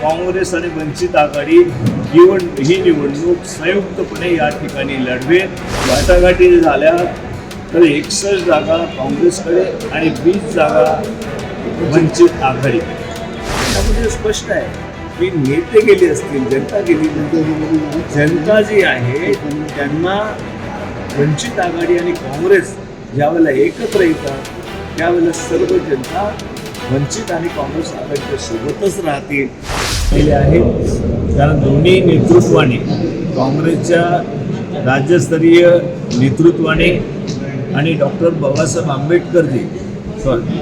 काँग्रेस आणि वंचित आघाडी निवड ही निवडणूक संयुक्तपणे या ठिकाणी लढवेल. वाटाघाटी झाल्या तर एकसष्ट जागा काँग्रेसकडे आणि वीस जागा वंचित आघाडी. त्यामध्ये स्पष्ट आहे की नेते गेले असतील जनता गेली. जनता जी आहे त्यांना वंचित आघाडी आणि काँग्रेस ज्यावेळेला एकत्र येतात त्यावेळेला सर्व जनता वंचित आणि काँग्रेस आघाडीच्या सोबतच राहतील. केले आहे कारण दोन्ही नेतृत्वाने काँग्रेसच्या राज्यस्तरीय नेतृत्वाने आणि डॉक्टर बाबासाहेब आंबेडकरजी सॉरी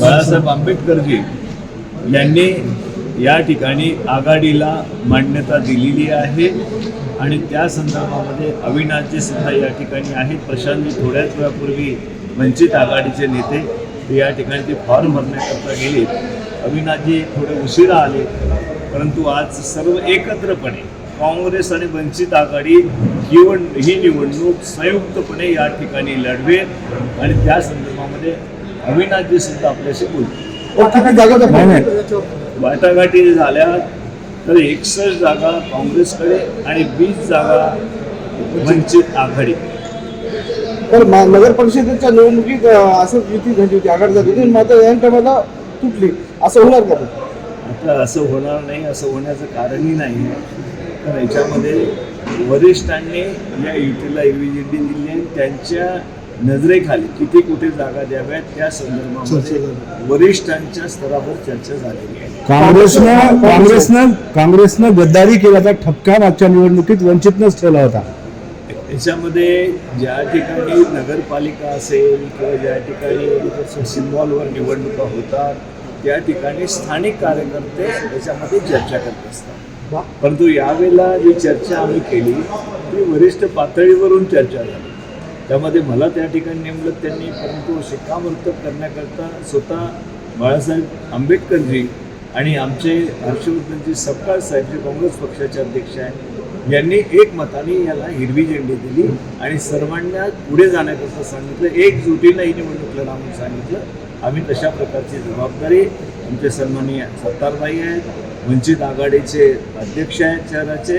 बाळासाहेब आंबेडकरजी यांनी या ठिकाणी आघाडीला मान्यता दिलेली आहे. आणि त्या संदर्भामध्ये अविनाशजी सुद्धा या ठिकाणी आहेत. प्रशांतजी थोड्याच वेळापूर्वी वंचित आघाडीचे नेते ते या ठिकाणी ते फॉर्म भरण्याकरता गेले. अविनाशजी थोडे उशिरा आले परंतु आज सर्व एकत्रपणे काँग्रेस आणि वंचित आघाडी निवड ही निवडणूक संयुक्तपणे या ठिकाणी लढवेल आणि त्या संदर्भामध्ये अविनाशजी सुद्धा आपल्याशी बोलतील. किती जागा दाखवा? वाटाघाटी झाल्या तर एकसष्ट जागा काँग्रेसकडे आणि वीस जागा वंचित आघाडी. तर नगर परिषदेच्या निवडणुकीत अं, असंच युती झाली होती. आघाडी झाली होती मात्र या टायमाला तुटली. असं होणार का? आता असं होणार नाही असं होण्याचं कारणही नाही. तर याच्यामध्ये वरिष्ठांनी या युतीला झेंडी दिली आहे. त्यांच्या नजरेखाली किती कुठे जागा द्याव्यात त्या संदर्भामध्ये वरिष्ठांच्या स्तरावर चर्चा झालेली आहे. काँग्रेसनं काँग्रेसनं काँग्रेसनं गद्दारी केल्याचा ठपका मागच्या निवडणुकीत वंचितनंच ठेवला होता. याच्यामध्ये ज्या ठिकाणी नगरपालिका असेल किंवा ज्या ठिकाणी सिम्बॉलवर निवडणुका होतात त्या ठिकाणी स्थानिक कार्यकर्ते याच्यामध्ये चर्चा करत असतात. परंतु यावेळेला जी चर्चा आम्ही केली ती वरिष्ठ पातळीवरून चर्चा झाली. त्यामध्ये मला त्या ठिकाणी नेमलं त्यांनी परंतु शिक्कामोर्तब करण्याकरता स्वतः बाळासाहेब आंबेडकरजी आणि आमचे हर्षवर्धनजी सपकाळ साहेब जे काँग्रेस पक्षाचे अध्यक्ष आहेत यांनी एक मताने याला हिरवी झेंडी दिली आणि सर्वांना पुढे जाण्याकरता सांगितलं. एकजुटीनं ही निवडणूक लढा म्हणून सांगितलं. आम्ही तशा प्रकारची जबाबदारी आमचे सन्माननीय सत्तारबाई आहेत वंचित आघाडीचे अध्यक्ष आहेत शहराचे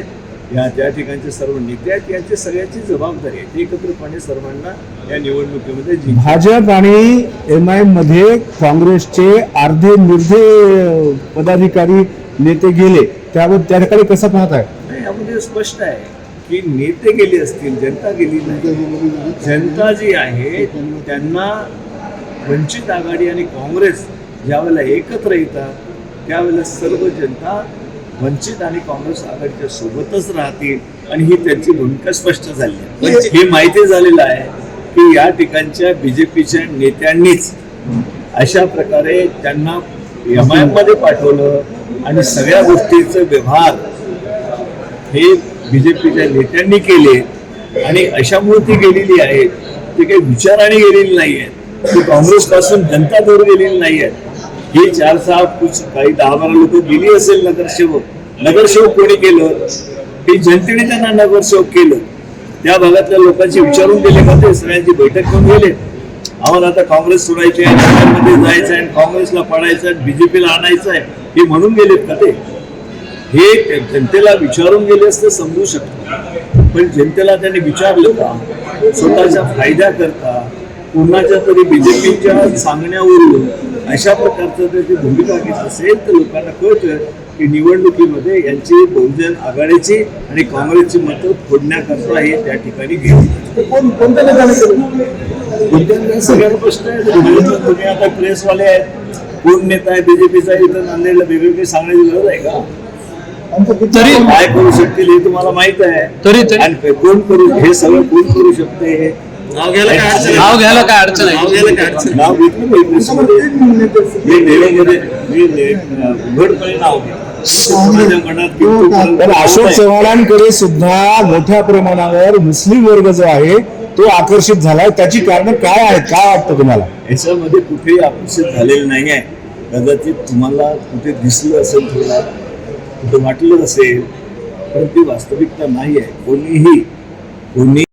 या त्या ठिकाणचे सर्व नेते आहेत यांची सगळ्यांची जबाबदारी आहे. ती एकत्रितपणे सर्वांना या निवडणुकीमध्ये भाजप आणि एम आयमध्ये काँग्रेसचे अर्धे निर्धे पदाधिकारी नेते गेले. त्यावर त्या ठिकाणी कसं पाहत आहे नाही यामध्ये स्पष्ट आहे की नेते गेले असतील जनता गेली नाही. जनता जी आहे त्यांना वंचित आघाडी आणि काँग्रेस ज्यावेळेला एकत्र येतात त्यावेळेला सर्व जनता वंचित आणि काँग्रेस आघाडीच्या सोबतच राहतील आणि ही त्यांची भूमिका स्पष्ट झाली आहे. हे माहिती झालेलं आहे की या ठिकाणच्या बीजेपीच्या नेत्यांनीच अशा प्रकारे त्यांना एम आयमध्ये पाठवलं आणि सगळ्या गोष्टीचं व्यवहार हे बीजेपीच्या नेत्यांनी केले आणि अशामुळे ती गेलेली आहेत ते काही विचाराने गेलेली नाही आहेत ती काँग्रेसपासून जनता दूर गेलेली नाही आहेत चार सहा कुछ काही दहा बारा लोक गेली असेल नगरसेवक. नगरसेवक कोणी केलं? हे जनतेने त्यांना नगरसेवक केलं. त्या भागातल्या लोकांची विचारून गेले का ते सगळ्यांची बैठक घेऊन गेले. आम्हाला आता काँग्रेस सोडायची आहे नगरमध्ये जायचं आहे काँग्रेसला पडायचं आहे बीजेपीला आणायचं आहे हे म्हणून गेलेत का ते? हे जनतेला विचारून गेले असते समजू शकतो पण जनतेला त्यांनी विचारलं का? स्वतःच्या फायद्याकरता कोणाच्या तरी बीजेपीच्या सांगण्यावरून अशा प्रकारचं जर ती भूमिका घेत असेल तर लोकांना कळतं की निवडणुकीमध्ये यांची बहुजन आघाडीची आणि काँग्रेसची मतं फोडण्याकरता हे त्या ठिकाणी घेतली कोण कोणत्या नेत्याने सगळ्यांना प्रश्न आहे. तुम्ही आता प्रेसवाले आहेत. कोण नेता आहे? बीजेपीचा इथं नांदेडला वेगवेगळी सांगण्याची गरज आहे का? तरी- काय करू शकतील हे तुम्हाला माहीत आहे. तरी आणि कोण करू हे सगळं कोण करू शकते नाव घ्यायला काय अडचण? नाव घ्यायला काय अडचण आहे? नाव घ्यायला काय अडचण आहे? नाव घेतलं. मी नेहमीमध्ये मी ने- उघडपणे नाव अशोक नाही. चव्हाणांकडे सुद्धा मोठ्या प्रमाणावर मुस्लिम वर्ग जो आहे तो आकर्षित झालाय त्याची कारण काय आहेत काय वाटतं तुम्हाला याच्यामध्ये कुठेही आकर्षित झालेलं नाही आहे कदाचित तुम्हाला कुठे दिसलं असेल थोडा कुठे वाटलं असेल पण ती वास्तविकता नाही आहे कोणीही कोणी